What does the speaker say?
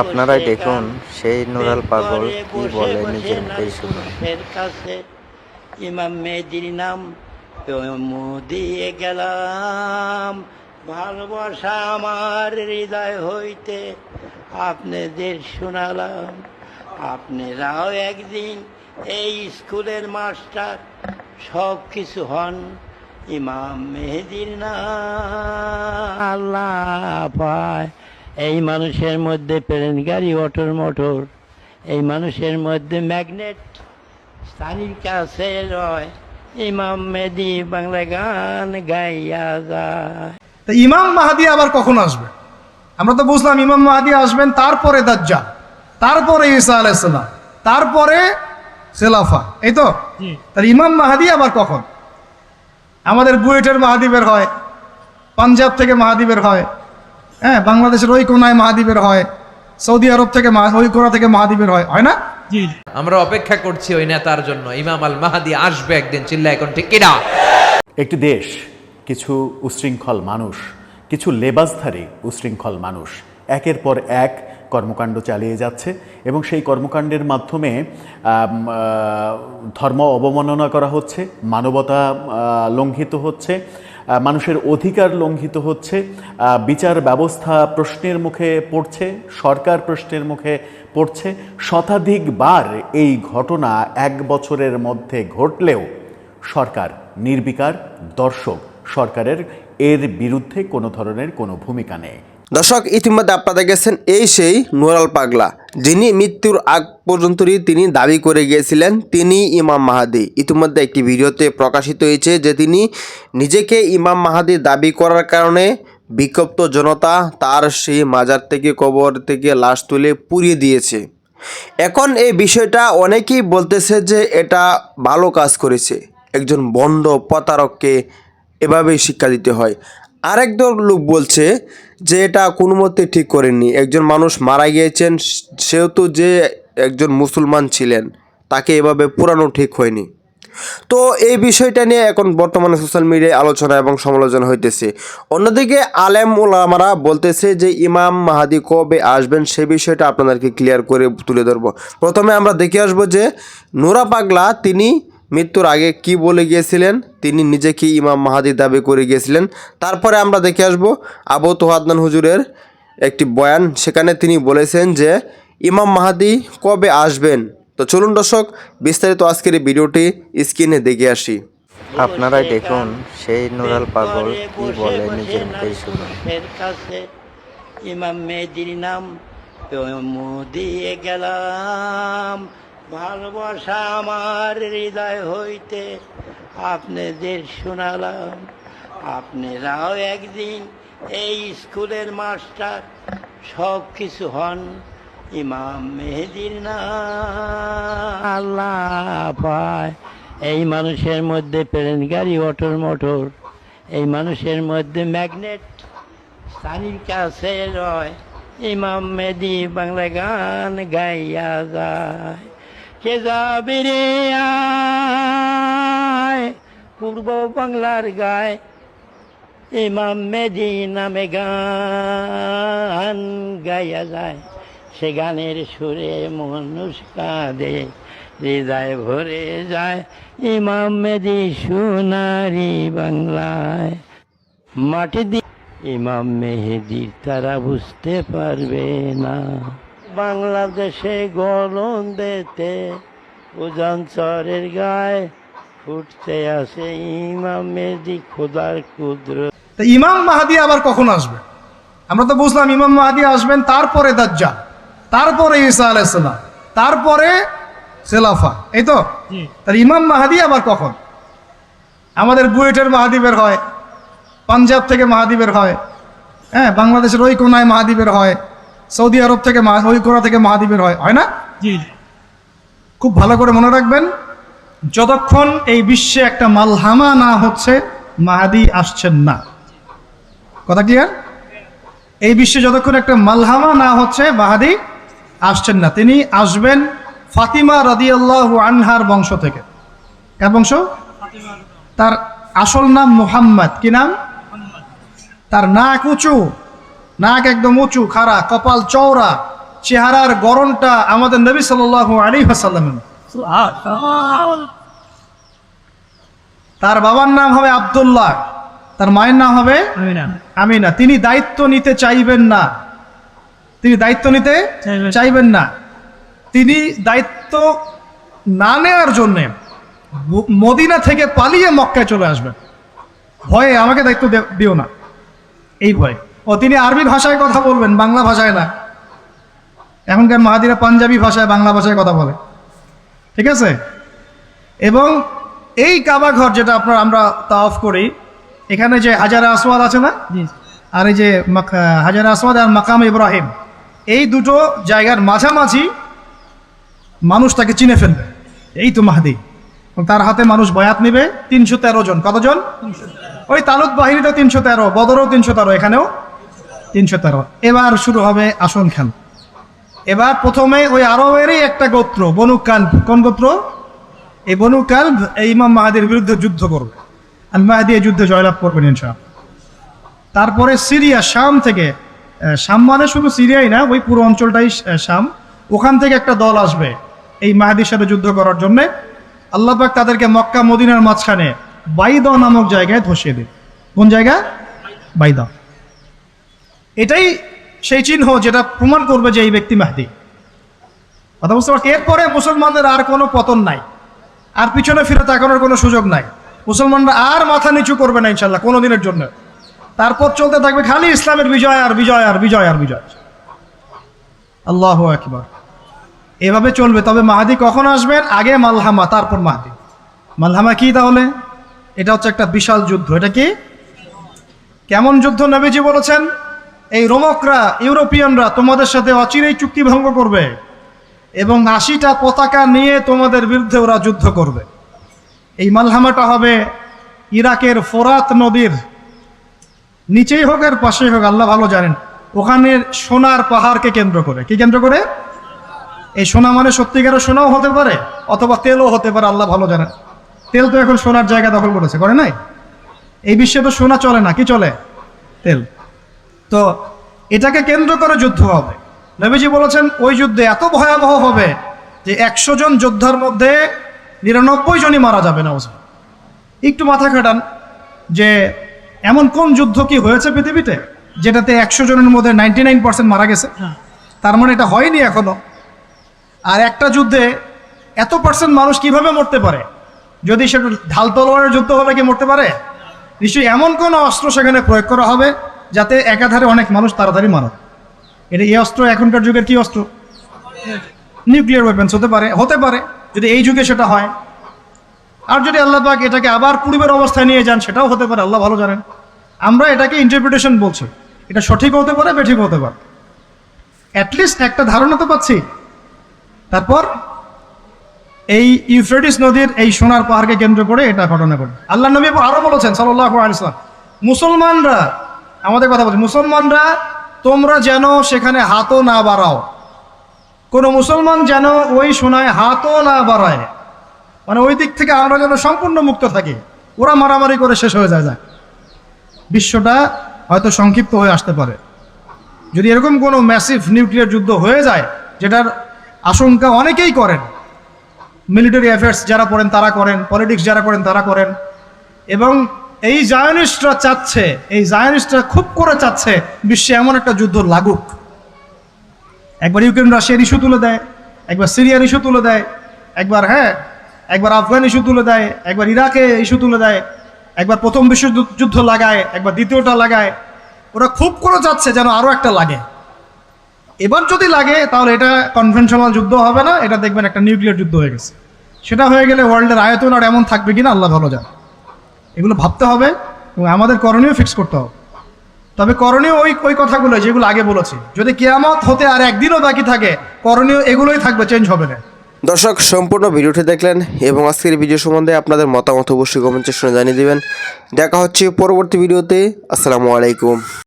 আপনারাই দেখুন সেই নুরাল পাগল কি বলে নিজের মুখেই শুনুন কাছে। ইমাম মেহেদির নাম দিয়ে গেলাম। ভালোবাসা আমার হৃদয় হইতে আপনাদের শোনালাম। আপনারাও একদিন এই স্কুলের মাস্টার সব কিছু হন ইমাম মেহেদির নাম। আল্লাহ পায়। এই মানুষের মধ্যে প্লেন গাড়ি অটোর মোটর এই মানুষের মধ্যে ম্যাগনেট স্থানীর কাছে রয়। ইমাম মেদি বাংলা গান গাইয়া যায়। তা ইমাম মাহাদি আবার কখন আসবে? আমরা তো বুঝলাম ইমাম মাহাদি আসবেন তারপরে দাজ্জাল তারপরে ঈসা আলাইসাল্লাম তারপরে সেলাফা। এই তো? তাহলে ইমাম মাহাদি আবার কখন? আমাদের বুয়েটের মাহাদি বের হয় পাঞ্জাব থেকে মাহাদি বের হয়। হ্যাঁ বাংলাদেশের ওই কোনায় মাহাদি বের হয় সৌদি আরব থেকে মা- ওই কোনা থেকে মহাদ্বীপের হয় হয় না? আমরা অপেক্ষা করছি ওই নেতার জন্য। ইমাম আল মাহাদি আসবে একদিন চিল্লা এখন ঠিক কিনা? একটি দেশ কিছু উশৃঙ্খল মানুষ কিছু লেবাসধারী উশৃঙ্খল মানুষ একের পর এক কর্মকাণ্ড চালিয়ে যাচ্ছে এবং সেই কর্মকাণ্ডের মাধ্যমে ধর্ম অবমাননা করা হচ্ছে মানবতা লঙ্ঘিত হচ্ছে মানুষের অধিকার লঙ্ঘিত হচ্ছে বিচার ব্যবস্থা প্রশ্নের মুখে পড়ছে, সরকার প্রশ্নের মুখে পড়ছে। শতাধিকবার এই ঘটনা এক বছরের মধ্যে ঘটলেও সরকার নির্বিকার দর্শক। সরকারের এর বিরুদ্ধে কোনো ধরনের কোনো ভূমিকা নেই। দর্শক, ইতিমধ্যে আপনারা গেছেন এই সেই নুরাল পাগলা, যিনি মৃত্যুর আগ পর্যন্তই তিনি দাবি করে গিয়েছিলেন, তিনি ইমাম মাহাদি। ইতিমধ্যে একটি ভিডিওতে প্রকাশিত হয়েছে যে তিনি নিজেকে ইমাম মাহাদি দাবি করার কারণে বিক্ষুব্ধ জনতা তার সেই মাজার থেকে, কবর থেকে লাশ তুলে পুড়িয়ে দিয়েছে। এখন এই বিষয়টা অনেকেই বলতেছে যে এটা ভালো কাজ করেছে। একজন বন্ড প্রতারককে এভাবেই শিক্ষা দিতে হয়। আরেক দল লোক বলছে যে এটা কোনো মতে ঠিক করেননি। একজন মানুষ মারা গিয়েছেন সেহেতু যে একজন মুসলমান ছিলেন, তাকে এভাবে পুরানো ঠিক হয়নি। তো এই বিষয়টা নিয়ে এখন বর্তমানে সোশ্যাল মিডিয়ায় আলোচনা এবং সমালোচনা হইতেছে। অন্যদিকে আলেম ওলামারা বলতেছে যে ইমাম মাহাদি কবে আসবেন সে বিষয়টা আপনাদেরকে ক্লিয়ার করে তুলে ধরবো। প্রথমে আমরা দেখে আসব যে নোরা পাগলা তিনি মৃত্যুর আগে কি বলে গিয়েছিলেন? তিনি নিজেকে ইমাম মাহাদি দাবি করে গিয়েছিলেন? তারপরে আমরা দেখে আসব আবু তোহাদনান হুজুরের একটি বয়ান। সেখানে তিনি বলেছেন যে ইমাম মাহাদি কবে আসবেন? তো চলুন দর্শক বিস্তারিত আজকের এই ভিডিওটি স্ক্রিনে দেখে আসি। আপনারাই দেখুন সেই নুরাল পাগল কি বলে নিজের মুখেই শুনুন। ইমাম মেহেদির নাম দিয়ে গেলাম। ভালোবাসা আমার হৃদয় হইতে আপনাদের শোনালাম। আপনারাও একদিন এই স্কুলের মাস্টার সব কিছু হন ইমাম মেহেদির না আল্লাহ পায় এই মানুষের মধ্যে প্লেন গাড়ি, অটোর মোটর, এই মানুষের মধ্যে ম্যাগনেট স্থানীর কাছে রয়, ইমাম মেদি বাংলা গান গাইয়া যায়। কে যাবে পূর্ব বাংলার গায়। ইমাম মেদি নামে গান গাইয়া যায়। সে গানের সুরে মানুষ কাঁদে হৃদয় ভরে যায়। ইমাম মেদি সোনারি বাংলায়। মাটি দি ইমাম মেহেদির তারা বুঝতে পারবে না। বাংলাদেশে গলন দিতে উজান চরের গায়ে ফুটতে আসে ইমাম মেহেদি খোদার ক্ষুদ্র তা ইমাম মাহাদি আবার কখন আসবে? আমরা তো বুঝলাম ইমাম মাহাদি আসবেন তারপরে দাজ্জাল তারপরে ঈসা আলাইসাল্লাম তারপরে সেলাফা এই তো? তাহলে ইমাম মাহাদি আবার কখন? আমাদের বুয়েটের মাহাদি বের হয় পাঞ্জাব থেকে মাহাদি বের হয় হ্যাঁ বাংলাদেশের ওই কোনায় মাহাদি বের হয়। সৌদি আরব থেকে ওই থেকে মাহাদি বের হয় হয় না? জি। খুব ভালো করে মনে রাখবেন যতক্ষণ এই বিশ্বে একটা মালহামা না হচ্ছে মাহাদি আসছেন না। কথা ক্লিয়ার এই বিশ্বে যতক্ষণ একটা মালহামা না হচ্ছে মাহাদি আসছেন না। তিনি আসবেন ফাতিমা রাদিয়াল্লাহ আনহার বংশ থেকে। কার বংশ? তার আসল নাম মুহাম্মদ। কি নাম? তার নাক উঁচু। নাক একদম উঁচু খাড়া কপাল চওড়া চেহারার গরমটা আমাদের নবী সাল্লাহ আলী হাসাল্লামের তার বাবার নাম হবে আব্দুল্লাহ তার মায়ের নাম হবে আমিনা। তিনি দায়িত্ব নিতে চাইবেন না। তিনি দায়িত্ব নিতে চাইবেন। না। তিনি দায়িত্ব না নেওয়ার জন্যে মদিনা থেকে পালিয়ে মক্কায় চলে আসবেন। ভয়ে আমাকে দায়িত্ব দিও না। এই ভয়। ও তিনি আরবি ভাষায় কথা বলবেন বাংলা ভাষায় না। এখনকার মাহাদিরা পাঞ্জাবি ভাষায় বাংলা ভাষায় কথা বলে। ঠিক আছে? এবং এই কাবা ঘর যেটা আপনার আমরা তা অফ করি এখানে যে হাজারা আসওয়াদ আছে না? আর এই যে হাজারা আসওয়াদ আর মাকাম ইব্রাহিম এই দুটো জায়গার মাঝামাঝি মানুষ তাকে চিনে ফেলবে। এই তো মাহাদি। তার হাতে মানুষ বয়াত নেবে তিনশো তেরো জন। কতজন? ওই তালুক বাহিনীতে তিনশো তেরো বদরও তিনশো তেরো এখানেও। তিনশো তেরো। এবার শুরু হবে আসন খেল। এবার প্রথমে ওই আরবেরই একটা গোত্র, বনু কাল্ব। কোন গোত্র? এই বনু কাল্ব এই ইমাম মাহাদির বিরুদ্ধে যুদ্ধ করবে। আর মাহাদি এই যুদ্ধে জয়লাভ করবেন ইনশাআল্লাহ। তারপরে সিরিয়া, শাম থেকে শাম মানে শুধু সিরিয়াই না, ওই পুরো অঞ্চলটাই শাম। ওখান থেকে একটা দল আসবে এই মাহাদির সাথে যুদ্ধ করার জন্য। আল্লাহ পাক তাদেরকে মক্কা, মদিনার মাঝখানে বাইদ নামক জায়গায় ধসিয়ে দেবে। কোন জায়গা? বাইদা। এটাই সেই চিহ্ন যেটা প্রমাণ করবে যে এই ব্যক্তি মাহদি। কথা বুঝতে পারছি এরপরে মুসলমানদের আর কোনো পতন নাই। আর পিছনে ফিরে তাকানোর কোনো সুযোগ নাই। মুসলমানরা আর মাথা নিচু করবে না ইনশাল্লাহ কোনো দিনের জন্য। তারপর চলতে থাকবে খালি ইসলামের বিজয় আর বিজয় আর বিজয় আর বিজয়। আল্লাহ একবার এভাবে চলবে। তবে মাহাদি কখন আসবেন? আগে মালহামা, তারপর মাহাদি। মালহামা কি তাহলে? এটা হচ্ছে একটা বিশাল যুদ্ধ। এটা কি? কেমন যুদ্ধ নবীজি বলেছেন? এই রোমকরা, ইউরোপিয়ানরা তোমাদের সাথে অচিরেই চুক্তি ভঙ্গ করবে এবং আশিটা পতাকা নিয়ে তোমাদের বিরুদ্ধে ওরা যুদ্ধ করবে। এই মালহামাটা হবে ইরাকের ফোরাত নদীর নিচেই হোক আর পাশেই হোক, আল্লাহ ভালো জানেন। ওখানে সোনার পাহাড়কে কেন্দ্র করে। কি কেন্দ্র করে? এই সোনা মানে সত্যিকারের সোনাও হতে পারে অথবা তেলও হতে পারে, আল্লাহ ভালো জানেন। তেল তো এখন সোনার জায়গা দখল করেছে, করে নাই? এই বিশ্বে তো সোনা চলে না, কি চলে? তেল। তো এটাকে কেন্দ্র করে যুদ্ধ হবে। নবীজি বলেছেন ওই যুদ্ধে এত ভয়াবহ হবে যে একশো জন যোদ্ধার মধ্যে নিরানব্বই জনই মারা যাবে না ওসব একটু মাথা খাটান যে এমন কোন যুদ্ধ কি হয়েছে পৃথিবীতে যেটাতে একশো জনের মধ্যে নাইনটি নাইন পার্সেন্ট মারা গেছে? তার মানে এটা হয়নি এখনও। আর একটা যুদ্ধে এত পার্সেন্ট মানুষ কীভাবে মরতে পারে? যদি সেটা ঢাল তলোয়ারের যুদ্ধ হলে কি মরতে পারে? নিশ্চয়ই এমন কোনো অস্ত্র সেখানে প্রয়োগ করা হবে যাতে একাধারে অনেক মানুষ তাড়াতাড়ি মারা। এটা এই অস্ত্র, এখনকার যুগের কি অস্ত্র? নিউক্লিয়ার ওয়েপেন্স হতে পারে হতে পারে। যদি এই যুগে সেটা হয়। আর যদি আল্লাহ পাক এটাকে আবার পূর্বের অবস্থায় নিয়ে যান, সেটাও হতে পারে, আল্লাহ ভালো জানেন। আমরা এটাকে ইন্টারপ্রিটেশন বলছি। এটা সঠিক হতে পারে, বেঠিক হতে পারে। অ্যাটলিস্ট একটা ধারণা তো পাচ্ছি। তারপর এই ইউফ্রেটিস নদীর এই সোনার পাহাড়কে কেন্দ্র করে এটা ঘটনা ঘটে। আল্লাহ নবী আরও বলেছেন সাল্লাহ আলিয়াল্লাম মুসলমানরা আমাদের কথা বলছি। মুসলমানরা, তোমরা যেন সেখানে হাতও না বাড়াও। কোনো মুসলমান যেন ওই সোনায় হাতও না বাড়ায়। মানে ওই দিক থেকে আমরা যেন সম্পূর্ণ মুক্ত থাকি। ওরা মারামারি করে শেষ হয়ে যায় যায়। বিশ্বটা হয়তো সংক্ষিপ্ত হয়ে আসতে পারে। যদি এরকম কোনো ম্যাসিভ নিউক্লিয়ার যুদ্ধ হয়ে যায়, যেটার আশঙ্কা অনেকেই করেন মিলিটারি অ্যাফেয়ার্স যারা পড়েন তারা করেন পলিটিক্স যারা করেন তারা করেন, এবং এই জায়নিস্টরা চাচ্ছে, এই জায়নিস্টরা খুব করে চাচ্ছে বিশ্বে এমন একটা যুদ্ধ লাগুক। একবার ইউক্রেন রাশিয়ার ইস্যু তুলে দেয়, একবার সিরিয়ার ইস্যু তুলে দেয়, একবার হ্যাঁ একবার আফগান ইস্যু তুলে দেয়, একবার ইরাকে ইস্যু তুলে দেয়, একবার প্রথম বিশ্বযুদ্ধ লাগায়, একবার দ্বিতীয়টা লাগায়। ওরা খুব করে চাচ্ছে যেন আরও একটা লাগে। এবার যদি লাগে, তাহলে এটা কনভেনশনাল যুদ্ধ হবে না, এটা দেখবেন একটা নিউক্লিয়ার যুদ্ধ হয়ে গেছে। সেটা হয়ে গেলে ওয়ার্ল্ডের আয়তন আর এমন থাকবে কিনা, আল্লাহ ভালো জানে। এগুলো ভাবতে হবে এবং আমাদের করণীয় ফিক্স করতে হবে। তবে করণীয় ওই ওই কথাগুলো যেগুলো আগে বলেছি। যদি কেয়ামত হতে আর একদিনও বাকি থাকে, করণীয় এগুলোই থাকবে চেঞ্জ হবে না। দর্শক, সম্পূর্ণ ভিডিওটি দেখলেন এবং আজকের ভিডিও সম্বন্ধে আপনাদের মতামত অবশ্যই কমেন্ট সেকশনে জানিয়ে দেবেন। দেখা হচ্ছে পরবর্তী ভিডিওতে। আসসালামু আলাইকুম।